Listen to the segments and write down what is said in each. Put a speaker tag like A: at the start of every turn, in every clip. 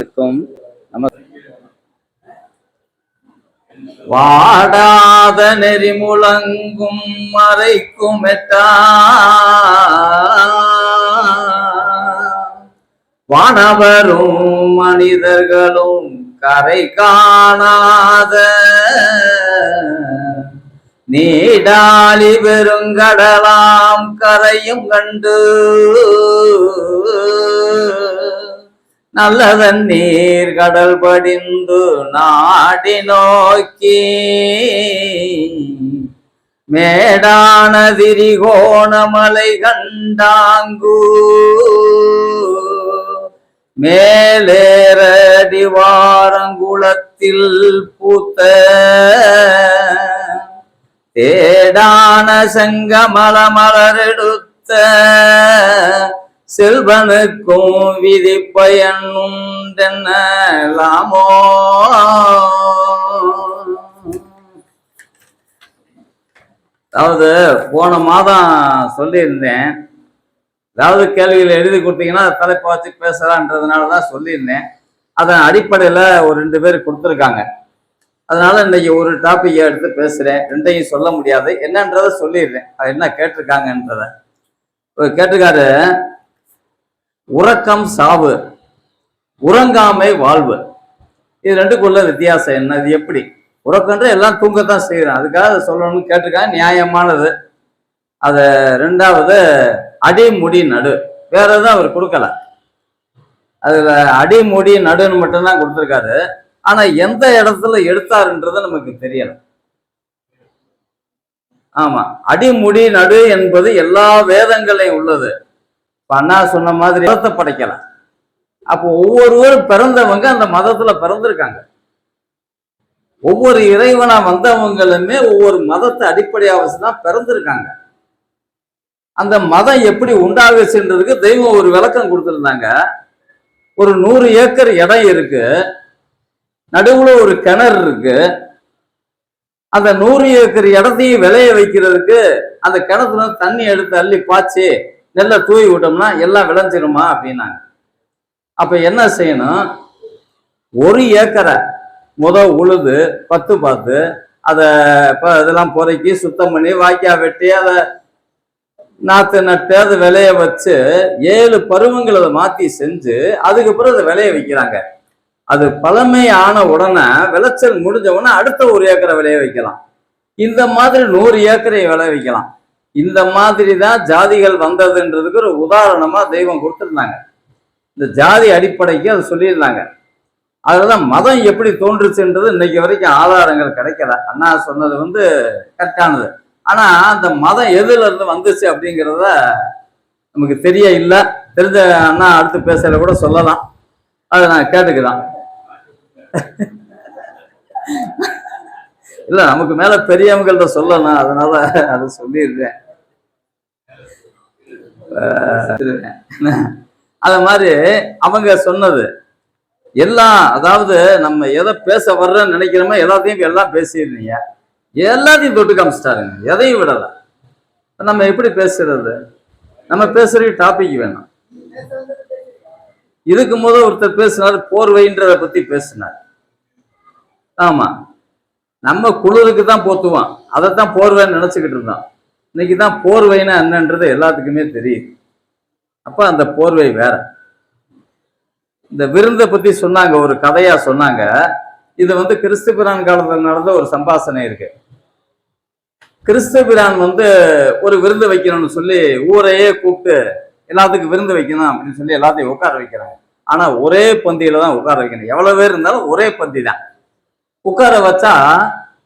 A: இருக்கும். நம வாடாத நெறிமுழங்கும் மறைக்கும் வானவரும் மனிதர்களும் கரை காணாத. நீடாலி பெருங்கடலாம் கரையும் கண்டு. நல்லதன் நீர் கடல் படிந்து நாடி நோக்கி. மேடான திரிகோணமலை கண்டாங்கு. மேலேரடிவாரங்குளத்தில் பூத்த தேடான செங்கமல மலரெடுத்த செல்வனுக்கும் விதி உண்டென்னலாமோ அதாவது போன மாதம் சொல்லியிருந்தேன். ஏதாவது கேள்விகள் எழுதி கொடுத்தீங்கன்னா அதை தலைப்பை வச்சு பேசலான்றதுனால தான் சொல்லியிருந்தேன். அதன் அடிப்படையில் ஒரு ரெண்டு பேர் கொடுத்துருக்காங்க. அதனால இன்னைக்கு ஒரு டாப்பிக்கை எடுத்து பேசுகிறேன் ரெண்டையும் சொல்ல முடியாது. என்னன்றதை சொல்லிடுறேன் அது என்ன கேட்டிருக்காங்கன்றத. கேட்டிருக்காரு உறக்கம் சாவு உறங்காமை வாழ்வு. இது ரெண்டுக்குள்ள வித்தியாசம் என்ன இது எப்படி? உறக்கன்ற எல்லாம் தூங்கத்தான் செய்கிறோம் அதுக்காக அதை சொல்லணும்னு கேட்டிருக்காங்க நியாயமானது. அதை ரெண்டாவது அடிமுடி நடு. வேற எதுவும் அவர் கொடுக்கல. அதில் அடிமுடி நடுன்னு மட்டும்தான் கொடுத்துருக்காரு. ஆனால் எந்த இடத்துல எடுத்தாருன்றது நமக்கு தெரியல. ஆமாம் அடிமுடி நடு என்பது எல்லா வேதங்களையும் உள்ளது. பண்ணா அண்ணா சொன்ன மாதிரி மதத்தை படைக்கலாம். அப்போ ஒவ்வொருவரும் பிறந்தவங்க அந்த மதத்துல பிறந்திருக்காங்க. ஒவ்வொரு இறைவனா வந்தவங்களுமே ஒவ்வொரு மதத்தை அடிப்படையாக வச்சு தான் பிறந்திருக்காங்க. அந்த மதம் எப்படி உண்டாகுச்சுன்றதுக்கு தெய்வம் ஒரு விளக்கம் கொடுத்துருந்தாங்க. ஒரு நூறு ஏக்கர் இடம் இருக்கு. நடுவுல ஒரு கிணறு இருக்கு. அந்த நூறு ஏக்கர் இடத்தையும் விளைய வைக்கிறதுக்கு அந்த கிணத்துல தண்ணி எடுத்து அள்ளி பாய்ச்சி நெல்லை தூவி விட்டோம்னா எல்லாம் விளைஞ்சிருமா அப்படின்னாங்க. அப்போ என்ன செய்யணும்? ஒரு ஏக்கரை முத உழுது பத்து பார்த்து அதை இப்போ இதெல்லாம் பொறுக்கி சுத்தம் பண்ணி வாய்க்கா வெட்டி அதை நாற்று நட்டு அதை விளைய வச்சு ஏழு பருவங்கள் அதை மாற்றி செஞ்சு அதுக்கப்புறம் அதை விளைய வைக்கிறாங்க. அது பழமை ஆன உடனே விளைச்சல் முடிஞ்ச உடனே அடுத்த ஒரு ஏக்கரை விளைய வைக்கலாம். இந்த மாதிரி நூறு ஏக்கரை விளைய வைக்கலாம். இந்த மாதிரி தான் ஜாதிகள் வந்ததுன்றதுக்கு ஒரு உதாரணமாக தெய்வம் கொடுத்துருந்தாங்க. இந்த ஜாதி அடிப்படைக்கு அது சொல்லியிருந்தாங்க. அதுதான் மதம் எப்படி தோன்றுச்சுன்றது இன்னைக்கு வரைக்கும் ஆதாரங்கள் கிடைக்கல. அண்ணா சொன்னது வந்து கரெக்டானது ஆனா அந்த மதம் எதுல இருந்து வந்துச்சு அப்படிங்கிறத நமக்கு தெரிய இல்லை. தெரிஞ்ச அண்ணா அடுத்து பேசல கூட சொல்லலாம். அதை நான் கேட்டுக்கலாம் இல்ல நமக்கு மேல பெரியவங்கள்ட்ட சொல்லணும். அதனால அதை சொல்லிடுறேன் அத மாதிரி அவங்க சொன்னது. எல்லாம் அதாவது நம்ம எதை பேச வர்றோம்னு நினைக்கிறோமோ எல்லாத்தையும் எல்லாம் பேசிடுறீங்க எல்லாத்தையும் தொட்டு காமிச்சிட்டாருங்க. எதையும் விடல. நம்ம எப்படி பேசுறது? நம்ம பேசுறதுக்கு டாபிக் வேணும். இதுக்கு முதல் ஒருத்தர் பேசினார் போர்வைன்றத பத்தி பேசினார். ஆமா. நம்ம குளிருக்கு தான் போத்துவோம் அதைத்தான் போர்வைன்னு நினச்சிக்கிட்டு இருந்தோம் இன்னைக்கு தான் போர்வைன்னா என்னன்றது எல்லாத்துக்குமே தெரியுது. அப்போ அந்த போர்வை வேற. இந்த விருந்தை பற்றி சொன்னாங்க ஒரு கதையாக சொன்னாங்க. இது வந்து கிறிஸ்து பிரான் காலத்தில் நடந்த ஒரு சம்பாசனை இருக்கு. கிறிஸ்து பிரான் வந்து ஒரு விருந்து வைக்கணும்னு சொல்லி ஊரையே கூப்பிட்டு எல்லாத்துக்கும் விருந்து வைக்கணும் அப்படின்னு சொல்லி எல்லாத்தையும் உட்கார வைக்கிறாங்க. ஆனால் ஒரே பந்தியில தான் உட்கார வைக்கணும். எவ்வளோ பேர் இருந்தாலும் ஒரே பந்தி தான் உட்கார வச்சா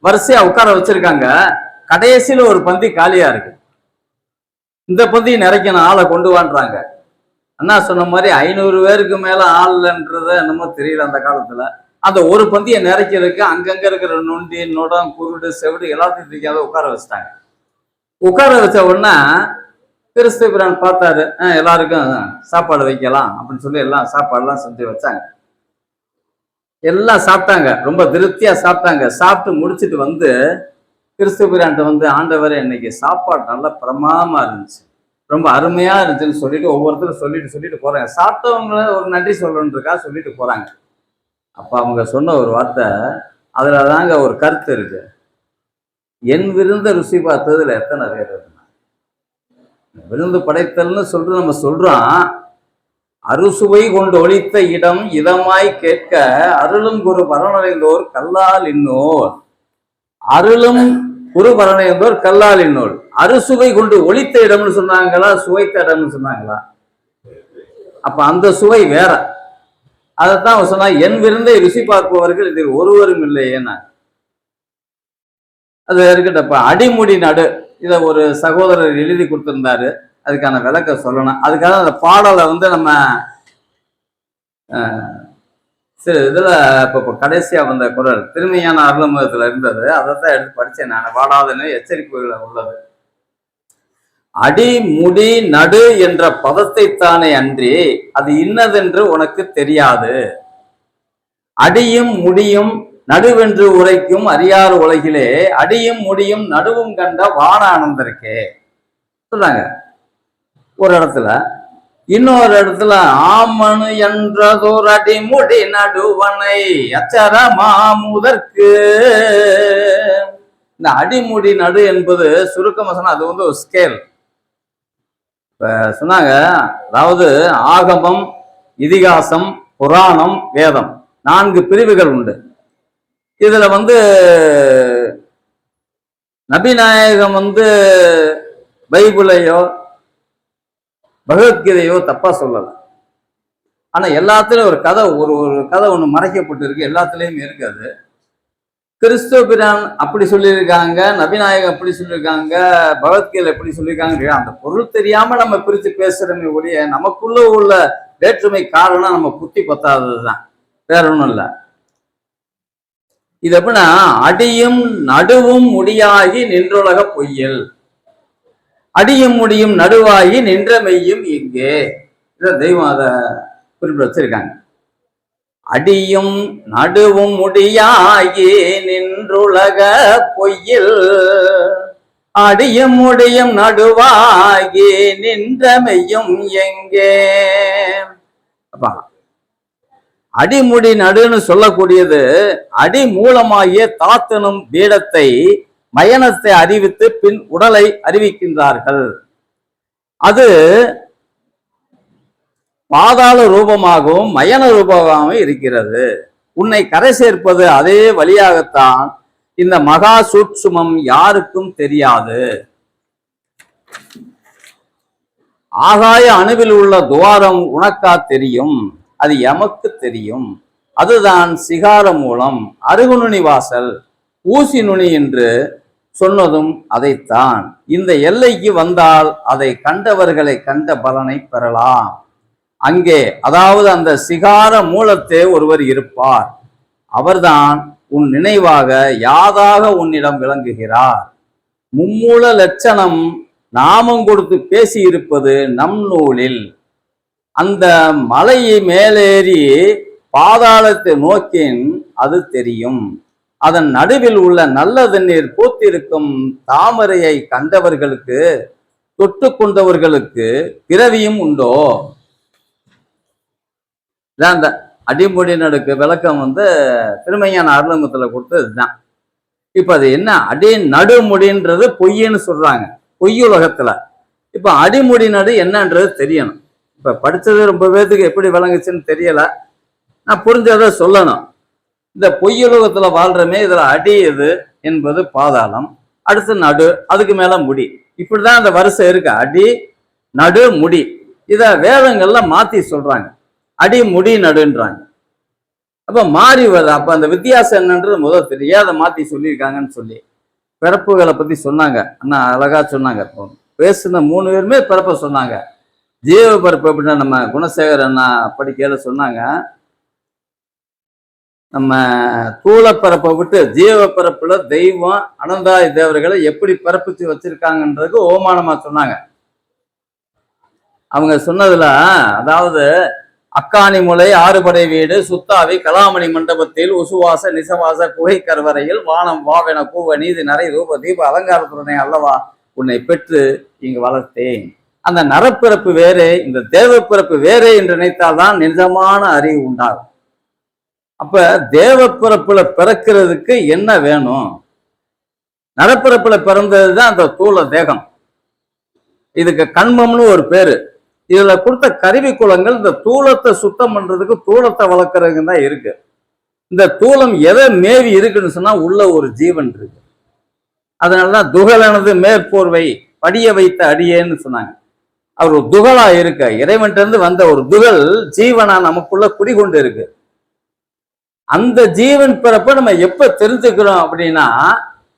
A: வரிசையா உட்கார வச்சிருக்காங்க. கடைசியில ஒரு பந்தி காலியா இருக்கு. இந்த பந்தி நிறைக்கணும் ஆளை கொண்டு வான்றாங்க. அண்ணா சொன்ன மாதிரி ஐநூறு பேருக்கு மேல ஆள்ன்றத என்னமோ தெரியல அந்த காலத்துல. அந்த ஒரு பந்தியை நிறைக்கிறதுக்கு அங்கங்க இருக்கிற நொண்டி நொடம் குருடு செவிடு எல்லாத்தையும் தெரியாத உட்கார வச்சுட்டாங்க. உட்கார வச்ச உடனே கிறிஸ்து பிரான் பார்த்தாரு எல்லாருக்கும் சாப்பாடு வைக்கலாம் அப்படின்னு சொல்லி எல்லாம் சாப்பாடுலாம் செஞ்சு வச்சாங்க. எல்லாம் சாப்பிட்டாங்க. ரொம்ப திருப்தியாக சாப்பிட்டாங்க. சாப்பிட்டு முடிச்சுட்டு வந்து கிறிஸ்து பிரான்ட்ட வந்து ஆண்டவர் இன்னைக்கு சாப்பாடு நல்லா பிரமாதமாக இருந்துச்சு. ரொம்ப அருமையாக இருந்துச்சுன்னு சொல்லிட்டு ஒவ்வொருத்தரும் சொல்லிட்டு சொல்லிட்டு போகிறாங்க சாப்பிட்டவங்க ஒரு நன்றி சொல்லணுன்றக்கா சொல்லிட்டு போகிறாங்க அப்போ அவங்க சொன்ன ஒரு வார்த்தை அதில் தாங்க ஒரு கருத்து இருக்கு. என் விருந்த ருசி பார்த்ததுல எத்தனை பேர் இருந்தாங்க? விருந்து படைத்தல்னு சொல்லிட்டு நம்ம சொல்கிறோம் அறுசுவை கொண்டு ஒழித்த இடம் இதமாய் கேட்க அருளும் குரு பரவடைந்தோர் கல்லால் இன்னோர். அருளும் குரு பரவடைந்தோர் கல்லால் இன்னோர். அறுசுவை கொண்டு ஒழித்த இடம்னு சொன்னாங்களா சுவைத்த இடம்னு சொன்னாங்களா? அப்ப அந்த சுவை வேற. அதைத்தான் அவன் சொன்னா என் விருந்தை ருசி பார்ப்பவர்கள் இதில் ஒருவரும் இல்லை ஏன்னா அது இருக்கட்டப்ப அடிமுடி நடு இதை ஒரு சகோதரர் எழுதி கொடுத்திருந்தாரு. அதுக்கான விளக்க சொல்லணும். அதுக்காக அந்த பாடலை வந்து நம்ம அஹ், சரி இப்போ இப்போ கடைசியா வந்த குரல். திருமையான அருளமுகத்தில் இருந்தது. அதை தான் எடுத்து படித்தேன் நான். வாடாதுன்னு எச்சரிப்புகளை உள்ளது. அடி முடி நடு என்ற பதத்தைத்தானே அன்றி அது இன்னதென்று உனக்கு தெரியாது. அடியும் முடியும் நடுவென்று உரைக்கும் அறியார் உலகிலே அடியும் முடியும் நடுவும் கண்ட வான ஆனந்தருக்கே சொல்றாங்க. ஒரு இடத்துல. இன்னொரு இடத்துல ஆமனு என்றதோர் அடிமுடி நடுவனை அச்சர மாமுதற்கு. இந்த அடிமுடி நடு என்பது சுருக்கமாக வசனம் அது வந்து ஒரு ஸ்கேல் இப்போ சொன்னாங்க அதாவது ஆகமம் இதிகாசம் புராணம் வேதம் நான்கு பிரிவுகள் உண்டு. இதில் வந்து நபிநாயகம் வந்து பைபிளையோ பகவத்கீதையோ தப்பாக சொல்லலை. ஆனால் எல்லாத்துலேயும் ஒரு கதை ஒரு ஒரு கதை ஒன்று மறைக்கப்பட்டு இருக்கு எல்லாத்துலேயும் இருக்காது கிறிஸ்துவ பிரான் அப்படி சொல்லியிருக்காங்க நபிநாயகம் அப்படி சொல்லியிருக்காங்க பகவத்கீதை எப்படி சொல்லியிருக்காங்க அந்த பொருள் தெரியாமல் நம்ம பிரித்து பேசுகிறோமே ஒழிய நமக்குள்ள உள்ள வேற்றுமை காரணம் நம்ம புத்தி பத்தாததுதான். வேற ஒன்றும் இல்லை. இது எப்படின்னா அடியும் நடுவும் முடியாகி நின்றுலக பொய்யல். அடியும் முடியும் நடுவாயி நின்ற மெய்யும் இங்கே. இதை தெய்வம் அதை குறிப்பிட்டு வச்சிருக்காங்க அடியும் நடுவும் முடியாகி நின்றுலக பொய்யில். அடியும் முடியும் நடுவாகி நின்ற எங்கே. அப்பா அடிமுடி நடுன்னு சொல்லக்கூடியது அடி மூலமாகிய தாத்தனும் பீடத்தை மயனத்தை அறிவித்து பின் உடலை அறிவிக்கின்றார்கள். அது பாதாள ரூபமாகவும் மயன ரூபமாகவும் இருக்கிறது. உன்னை கரை சேர்ப்பது அதே வழியாகத்தான் இந்த மகா சூட்சுமம் யாருக்கும் தெரியாது. ஆகாய அணுவில் உள்ள துவாரம் உனக்கா தெரியும். அது எமக்கு தெரியும். அதுதான் சிகார மூலம் அருகுநுனி வாசல் ஊசி நுனி என்று சொன்னதும் அதைத்தான். இந்த எல்லைக்கு வந்தால் அதை கண்டவர்களை கண்ட பலனை பெறலாம். அங்கே அதாவது அந்த சிகார மூலத்தே ஒருவர் இருப்பார். அவர்தான் உன் நினைவாக யாதாக உன்னிடம் விளங்குகிறார். மும்மூல லட்சணம் நாமம் கொடுத்து பேசி இருப்பது நம் நூலில். அந்த மலையை மேலேறி பாதாளத்தை நோக்கின் அது தெரியும். அதன் நடுவில் உள்ள நல்ல தண்ணீர் பூத்திருக்கும் தாமரையை கண்டவர்களுக்கு தொட்டு கொண்டவர்களுக்கு பிறவியும் உண்டோ? இதான் அந்த அடிமுடி நடுக்கு விளக்கம் வந்து திருமையான அருளமத்தில் கொடுத்தது இதுதான் இப்போ அது என்ன? அடி நடுமுடின்றது பொய்யன்னு சொல்றாங்க பொய்யுலகத்தில் இப்போ அடிமுடி நடு என்னன்றது தெரியணும். இப்போ படித்தது ரொம்ப பேத்துக்கு எப்படி விளங்குச்சுன்னு தெரியல. நான் புரிஞ்சதை சொல்லணும். இந்த பொய்யுலகத்துல வாழ்றமே இதுல அடி எது என்பது பாதாளம். அடுத்து நடு அதுக்கு மேல முடி. இப்படிதான் அந்த வரிசை இருக்கு. அடி நடு முடி. இத வேதங்கள்ல மாத்தி சொல்றாங்க. அடி முடி நடுன்றாங்க. அப்ப மாறி வருது அப்ப அந்த வித்தியாசம் என்னன்றது முதல் தெரியும். அதை மாத்தி சொல்லியிருக்காங்கன்னு சொல்லி. பிறப்புகளை பத்தி சொன்னாங்க. அண்ணா அழகா சொன்னாங்க. இப்போ பேசுன மூணு பேருமே பிறப்பை சொன்னாங்க. ஜீவ பிறப்பு அப்படின்னா நம்ம குணசேகர் அண்ணா படிக்கையில சொன்னாங்க. நம்ம தூளப்பிறப்பை விட்டு ஜீவ பரப்புல தெய்வம் அனந்தாய தேவர்களை எப்படி பரப்பிச்சு வச்சிருக்காங்கன்றதுக்கு ஓமானமா சொன்னாங்க. அவங்க சொன்னதுல அதாவது அக்காணி முலை ஆறுபடை வீடு சுத்தாவி கலாமணி மண்டபத்தில் உசுவாச நிசவாச குகை கருவறையில் வானம் வாவென கூவ நீதி நரை ரூப தீப அலங்காரத்துடனே அல்லவா உன்னை பெற்று இங்கு வளர்த்தேன். அந்த நரப்பிறப்பு வேறே இந்த தேவப்பிறப்பு வேறே என்று நினைத்தால்தான் நிஜமான அறிவு உண்டாகும். அப்ப தேவ பிறப்புல பிறக்கிறதுக்கு என்ன வேணும்? நரப்பிறப்புல பிறந்தது தான் அந்த தூள தேகம். இதுக்கு கண்மம்னு ஒரு பேரு. இதுல கொடுத்த கருவி குளங்கள் இந்த தூளத்தை சுத்தம் பண்றதுக்கு தூளத்தை வளர்க்கறதுக்கு தான் இருக்கு. இந்த தூளம் எதை மேவி இருக்குன்னு சொன்னா உள்ள ஒரு ஜீவன் இருக்கு. அதனாலதான் துகளனது மேற்போர்வை படிய வைத்த அடியேன்னு சொன்னாங்க. அவர் ஒரு துகளா இருக்க இறைவன்ட்ட இருந்து வந்த ஒரு துகள் ஜீவனா நமக்குள்ள குடிகொண்டு இருக்கு. அந்த ஜீவன் பிறப்ப நம்ம எப்ப தெரிஞ்சுக்கிறோம் அப்படின்னா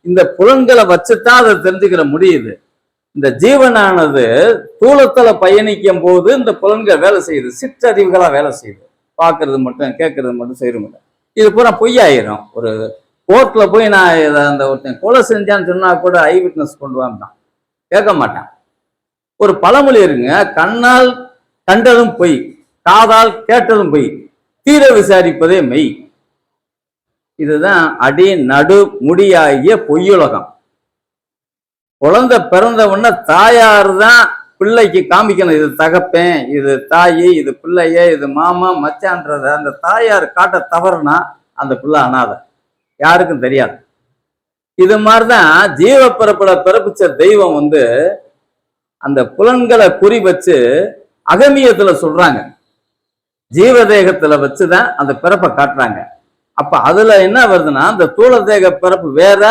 A: இந்த புலன்களை வச்சுதான் அதை தெரிஞ்சுக்கிற முடியுது. இந்த ஜீவனானது தூளத்துல பயணிக்கும் போது இந்த புலன்கள் வேலை செய்யுது. சிற்றறிவுகளா வேலை செய்யுது. பார்க்கறது மட்டும் கேட்கறது மட்டும் செய்யறது மட்டும். இது பூரா பொய்யாயிரும். ஒரு கோர்ட்ல போய் நான் இதை அந்த ஒருத்தன் கொலை செஞ்சான்னு சொன்னா கூட ஐ விட்னஸ் கொண்டு வந்தான். கேட்க மாட்டான். ஒரு பழமொழி இருக்குங்க கண்ணால் கண்டதும் பொய் காதால் கேட்டதும் பொய் தீர விசாரிப்பதே மெய். இதுதான் அடி நடு முடியாகிய பொய்யுலகம். குழந்தை பிறந்த உடனே தாயார் தான் பிள்ளைக்கு காமிக்கணும். இது தகப்பேன் இது தாய் இது பிள்ளைய இது மாமா மச்சான்றத அந்த தாயார் காட்ட தவறுனா அந்த பிள்ளை அனாதை. யாருக்கும் தெரியாது. இது மாதிரிதான் ஜீவ பிறப்புல பிறப்பிச்ச தெய்வம் வந்து அந்த புலன்களை குறி வச்சு அகமியத்துல சொல்றாங்க. ஜீவ தேகத்துல வச்சுதான் அந்த பிறப்பை காட்டுறாங்க. அப்ப அதுல என்ன வருதுன்னா அந்த தூள தேக பிறப்பு வேற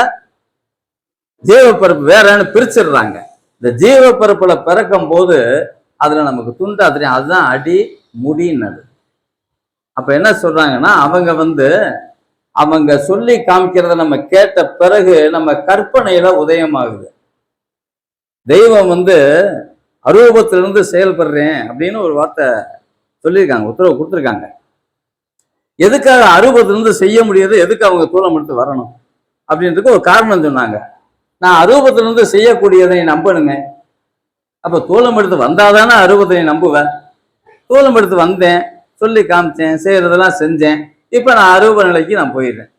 A: ஜீவ பிறப்பு வேறன்னு பிரிச்சிடுறாங்க. இந்த ஜீவ பிறப்புல பிறக்கும் போது அதுல நமக்கு துண்டா தெரியும் அதுதான் அடி முடின்னது அப்ப என்ன சொல்றாங்கன்னா அவங்க வந்து அவங்க சொல்லி காமிக்கிறத நம்ம கேட்ட பிறகு நம்ம கற்பனையில உதயமாகுது. தெய்வம் வந்து அரூபத்திலிருந்து செயல்படுறேன் அப்படின்னு ஒரு வார்த்தை சொல்லியிருக்காங்க உத்தரவு கொடுத்துருக்காங்க. எதுக்காக அரூபத்திலிருந்து செய்ய முடியாது எதுக்கு அவங்க தூரம் எடுத்து வரணும்? அப்படின்றதுக்கு ஒரு காரணம் சொன்னாங்க. நான் அரூபத்திலிருந்து செய்யக்கூடியதை நம்பணுங்க. அப்போ தூளம் எடுத்து வந்தாதானே அரூபத்தை நம்புவேன். தூளம் எடுத்து வந்தேன் சொல்லி காமிச்சேன் செய்யறதெல்லாம் செஞ்சேன். இப்போ நான் அரூப நிலைக்கு நான் போயிடுறேன்.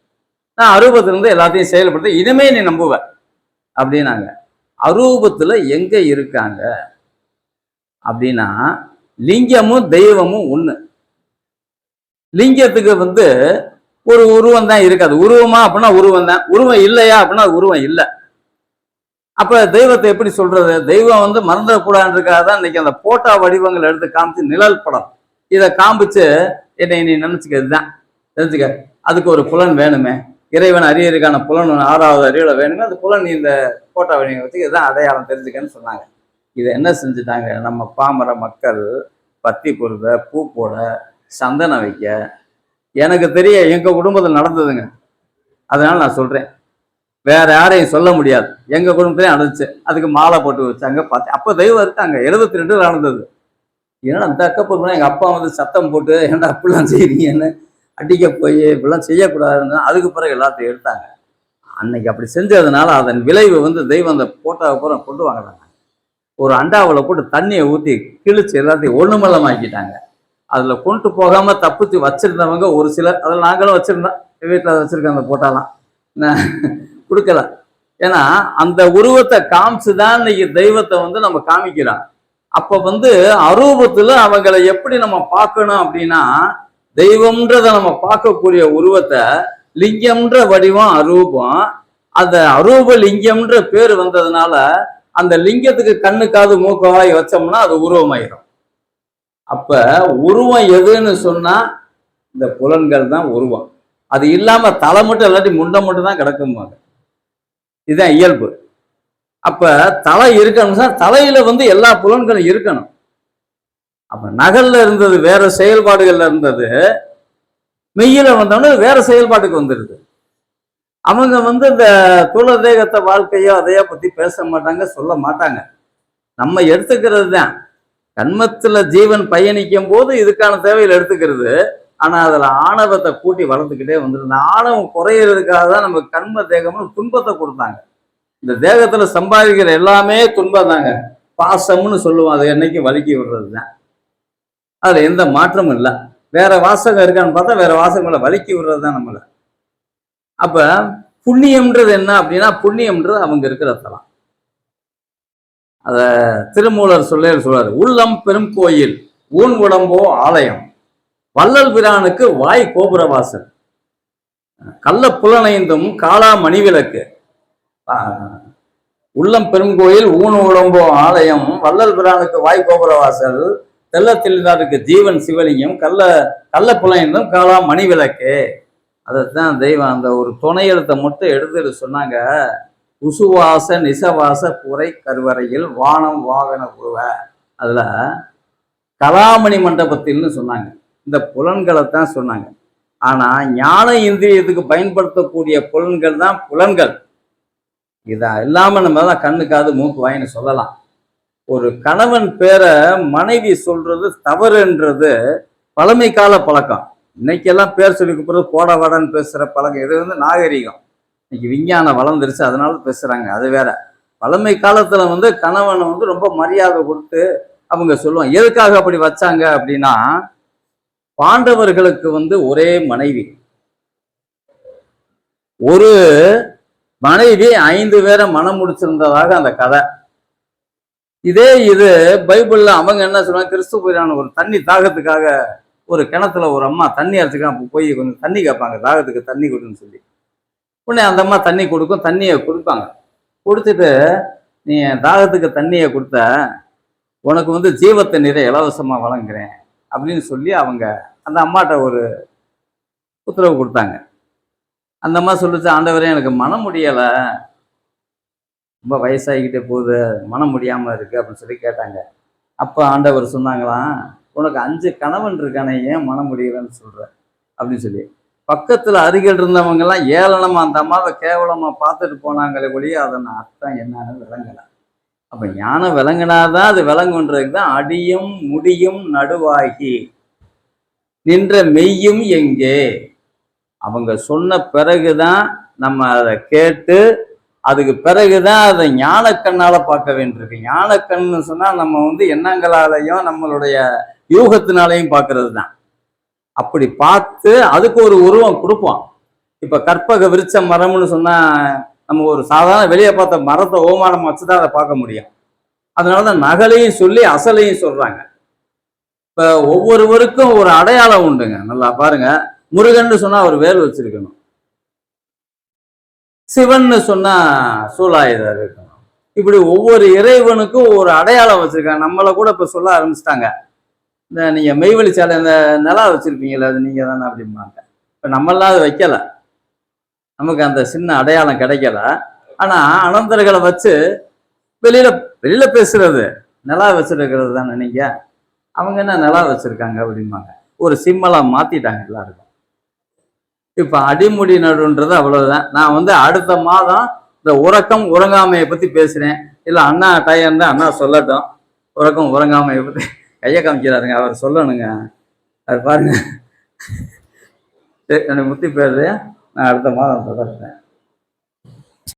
A: நான் அரூபத்திலிருந்து எல்லாத்தையும் செயல்படுத்த இனிமே நீ நம்புவ அப்படின்னாங்க. அரூபத்தில் எங்கே இருக்காங்க? அப்படின்னா லிங்கமும் தெய்வமும் ஒன்று லிங்கத்துக்கு வந்து ஒரு உருவம் தான் இருக்காது. உருவமா அப்படின்னா உருவம் தான். உருவம் இல்லையா அப்படின்னா உருவம் இல்லை. அப்ப தெய்வத்தை எப்படி சொல்றது? தெய்வம் வந்து மறந்துடக்கூடாதுன்றதுக்காக தான் இன்னைக்கு அந்த போட்டா வடிவங்களை எடுத்து காமிச்சு நிழல் படம். இதை காமிச்சு என்னை நீ நினைச்சுக்க இதுதான் தெரிஞ்சுக்க. அதுக்கு ஒரு புலன் வேணுமே. இறைவன் அரியருக்கான புலன் ஆறாவது அறிவுல வேணுமே. அந்த புலன் நீ இந்த போட்டா வடிவம் வச்சு இதுதான் அடையாளம் தெரிஞ்சுக்கன்னு சொன்னாங்க. இதை என்ன செஞ்சுட்டாங்க? நம்ம பாமர மக்கள் பத்தி பொருத பூ போட சந்தனம் வைக்க. எனக்கு தெரிய எங்கள் குடும்பத்தில் நடந்ததுங்க. அதனால நான் சொல்கிறேன் வேற யாரையும் சொல்ல முடியாது. எங்கள் குடும்பத்திலே நடந்துச்சு. அதுக்கு மாலை போட்டு வச்சாங்க பார்த்து. அப்போ தெய்வம் இருக்காங்க. எழுபத்தி ரெண்டு நடந்தது. ஏன்னா அந்த அக்கப்பூர்வம் எங்கள் அப்பா வந்து சத்தம் போட்டு ஏன்டா அப்படிலாம் செய்றீங்கன்னு? அடிக்க போய் இப்படிலாம் செய்யக்கூடாதுன்னு. அதுக்கு பிறகு எல்லாத்தையும் எடுத்தாங்க. அன்னைக்கு அப்படி செஞ்சதுனால அதன் விளைவு வந்து தெய்வம் அந்த போட்டாவை பூரா கொண்டு வாங்கினாங்க. ஒரு அண்டாவில் போட்டு தண்ணியை ஊற்றி கிழிச்சு எல்லாத்தையும் ஒண்ணுமல்லமாக்கிட்டாங்க. அதில் கொண்டு போகாம தப்பிச்சு வச்சிருந்தவங்க ஒரு சிலர். அதில் நாங்களும் வச்சிருந்தோம். வீட்டில் வச்சிருக்கோம் அந்த போட்டாலாம். நான் கொடுக்கல. ஏன்னா அந்த உருவத்தை காமிச்சு தான் இன்னைக்கு தெய்வத்தை வந்து நம்ம காமிக்கிறோம் அப்போ வந்து அரூபத்தில் அவங்களை எப்படி நம்ம பார்க்கணும் அப்படின்னா தெய்வம்ன்றதை நம்ம பார்க்கக்கூடிய உருவத்தை லிங்கம்ன்ற வடிவம் அரூபம். அந்த அரூப லிங்கம்ன்ற பேர் வந்ததுனால அந்த லிங்கத்துக்கு கண்ணு காது வச்சோம்னா அது உருவமாயிரும். அப்ப உருவம் எதுன்னு சொன்னா இந்த புலன்கள் தான் உருவம். அது இல்லாம தலை மட்டும் இல்லாட்டி முண்டை மட்டும் தான் கிடக்குமாங்க இதுதான் இயல்பு. அப்ப தலை இருக்கணும்னா தலையில வந்து எல்லா புலன்களும் இருக்கணும். அப்ப நகல்ல இருந்தது வேற செயல்பாடுகள்ல இருந்தது மெய்யில வந்தோடனே வேற செயல்பாட்டுக்கு வந்துடுது அவங்க வந்து இந்த துளதேகத்தை வாழ்க்கையோ அதையோ பத்தி பேச மாட்டாங்க சொல்ல மாட்டாங்க. நம்ம எடுத்துக்கிறது தான். கண்மத்துல ஜீவன் பயணிக்கும் போது இதுக்கான தேவையில் எடுத்துக்கிறது. ஆனால் அதில் ஆணவத்தை கூட்டி வளர்த்துக்கிட்டே வந்துடும் இந்த ஆணவம் குறையிறதுக்காக தான் நம்ம கண்ம தேகம்னு துன்பத்தை கொடுத்தாங்க. இந்த தேகத்தில் சம்பாதிக்கிற எல்லாமே துன்பம் தாங்க. பாசம்னு சொல்லுவோம். அது என்னைக்கும் வலிக்கி விடுறது தான். அதில் எந்த மாற்றமும் இல்லை. வேற வாசகம் இருக்கான்னு பார்த்தா வேற வாசகங்களை வலிக்கி விடுறது தான் நம்மளை. அப்போ புண்ணியம்ன்றது என்ன அப்படின்னா புண்ணியம்ன்றது அவங்க இருக்கிற தலம். அதை திருமூலர் சொல்ல சொல்றாரு உள்ளம் பெரும் கோயில் ஊன் உடம்போ ஆலயம். வள்ளல் பிரானுக்கு வாய் கோபுரவாசல் கள்ள புலனைந்தும் காலா மணிவிளக்கு. ஆஹ், உள்ளம் பெருங்கோயில் ஊன் உடம்போ ஆலயம். வள்ளல் பிரானுக்கு வாய் கோபுரவாசல் தெல்ல தெளிந்தாருக்கு ஜீவன் சிவலிங்கம். கள்ள கள்ள புலனைந்தும் காலா மணிவிளக்கு. அதைத்தான் தெய்வம் அந்த ஒரு துணை எழுத்தை மட்டும் எடுத்துட்டு சொன்னாங்க. உசுவாச நிசவாச புரை கருவறையில் வானம் வாகன உருவ. அதில் கலாமணி மண்டபத்தில்னு சொன்னாங்க. இந்த புலன்களை தான் சொன்னாங்க. ஆனால் ஞான இந்திரியத்துக்கு பயன்படுத்தக்கூடிய புலன்கள் தான் புலன்கள். இதா இல்லாமல் நம்ம தான் கண்ணுக்காது மூக்கு வாயின்னு சொல்லலாம். ஒரு கணவன் பேரை மனைவி சொல்றது தவறுன்றது பழமை கால பழக்கம். இன்னைக்கெல்லாம் பேர் சொல்லி கூப்பிடுறது போட பேசுகிற பழக்கம். இது வந்து நாகரிகம். இன்னைக்கு விஞ்ஞானம் வளர்ந்துருச்சு அதனால பேசுறாங்க. அது வேற. பழமை காலத்துல வந்து கணவனை வந்து ரொம்ப மரியாதை கொடுத்து அவங்க சொல்லுவாங்க எதுக்காக அப்படி வச்சாங்க? அப்படின்னா பாண்டவர்களுக்கு வந்து ஒரே மனைவி. ஒரு மனைவி ஐந்து பேரை மனம் முடிச்சிருந்ததாக அந்த கதை. இதே இது பைபிள்ல அவங்க என்ன சொல்லுவாங்க கிறிஸ்து புரான ஒரு தண்ணி தாகத்துக்காக ஒரு கிணத்துல ஒரு அம்மா தண்ணி அரைச்சுக்காம போய் கொஞ்சம் தண்ணி கேட்பாங்க தாகத்துக்கு தண்ணி கொடுன்னு சொல்லி. உடனே அந்த அம்மா தண்ணி கொடுக்கும் தண்ணியை கொடுப்பாங்க. கொடுத்துட்டு நீ தாகத்துக்கு தண்ணியை கொடுத்த உனக்கு வந்து ஜீவத்தை நீரை இலவசமாக வழங்குறேன் அப்படின்னு சொல்லி அவங்க அந்த அம்மாட்ட ஒரு உத்தரவு கொடுத்தாங்க. அந்த அம்மா சொல்லிச்சு ஆண்டவரே எனக்கு மனம் முடியலை. ரொம்ப வயசாகிக்கிட்டே போகுது மனம் முடியாமல் இருக்கு அப்படின்னு சொல்லி கேட்டாங்க. அப்போ ஆண்டவர் சொன்னாங்களாம் உனக்கு அஞ்சு கணவன் இருக்கானே ஏன் மனம் முடியலன்னு சொல்கிற அப்படின்னு சொல்லி. பக்கத்தில் அருகில் இருந்தவங்கெல்லாம் ஏளனமா அந்த அம்மாவை கேவலமா பார்த்துட்டு போனாங்களே ஒழிய அதன் அர்த்தம் என்னன்னு விளங்கலை. அப்ப ஞானம் விளங்கினாதான் அது விளங்குன்றதுக்கு தான் அடியும் முடியும் நடுவாகி. நின்ற மெய்யும் எங்கே? அவங்க சொன்ன பிறகுதான் நம்ம அதை கேட்டு அதுக்கு பிறகுதான் அதை ஞானக்கண்ணால் பார்க்க வேண்டியிருக்கு. ஞானக்கண்ணு சொன்னா நம்ம வந்து எண்ணங்களாலையும் நம்மளுடைய யூகத்தினாலையும் பார்க்கறது தான் அப்படி பார்த்து அதுக்கு ஒரு உருவம் கொடுப்போம். இப்போ கற்பக விருச்ச மரம்னு சொன்னால் நம்ம ஒரு சாதாரண வெளியே பார்த்த மரத்தை ஓமானம் வச்சு தான் அதை பார்க்க முடியும். அதனாலதான் நகலையும் சொல்லி அசலையும் சொல்கிறாங்க இப்போ ஒவ்வொருவருக்கும் ஒரு அடையாளம் உண்டுங்க. நல்லா பாருங்க. முருகன்னு சொன்னால் அவர் வேல் வச்சிருக்கணும். சிவன்னு சொன்னால் சூழாயுதம் இருக்கணும். இப்படி ஒவ்வொரு இறைவனுக்கும் ஒரு அடையாளம் வச்சிருக்காங்க. நம்மளை கூட இப்போ சொல்ல ஆரம்பிச்சிட்டாங்க. இந்த நீங்கள் மெய்வழி சேலை இந்த நிலா வச்சுருப்பீங்களே அது நீங்கள் தானே அப்படிம்பாங்க. இப்போ நம்மளாம் அது வைக்கலை. நமக்கு அந்த சின்ன அடையாளம் கிடைக்கல. ஆனால் அனந்தர்களை வச்சு வெளியில் வெளியில் பேசுறது நிலா வச்சுருக்கிறது தானே நீங்கள் அவங்க என்ன நிலா வச்சுருக்காங்க அப்படிம்பாங்க. ஒரு சிம்மலாக மாற்றிட்டாங்க எல்லாருக்கும். இப்போ அடிமுடி நடுன்றது அவ்வளவுதான். நான் வந்து அடுத்த மாதம் இந்த உறக்கம் உறங்காமையை பற்றி பேசுகிறேன் இல்லை அண்ணா டயம் அண்ணா சொல்லட்டும். உறக்கம் உறங்காமையை பற்றி கையை காமிக்கிறாருங்க. அவர் சொல்லணுங்க. அவர் பாருங்க. சரி, எனக்கு முத்தி பேர் நான் அடுத்த மாதம் தொடர்றேன்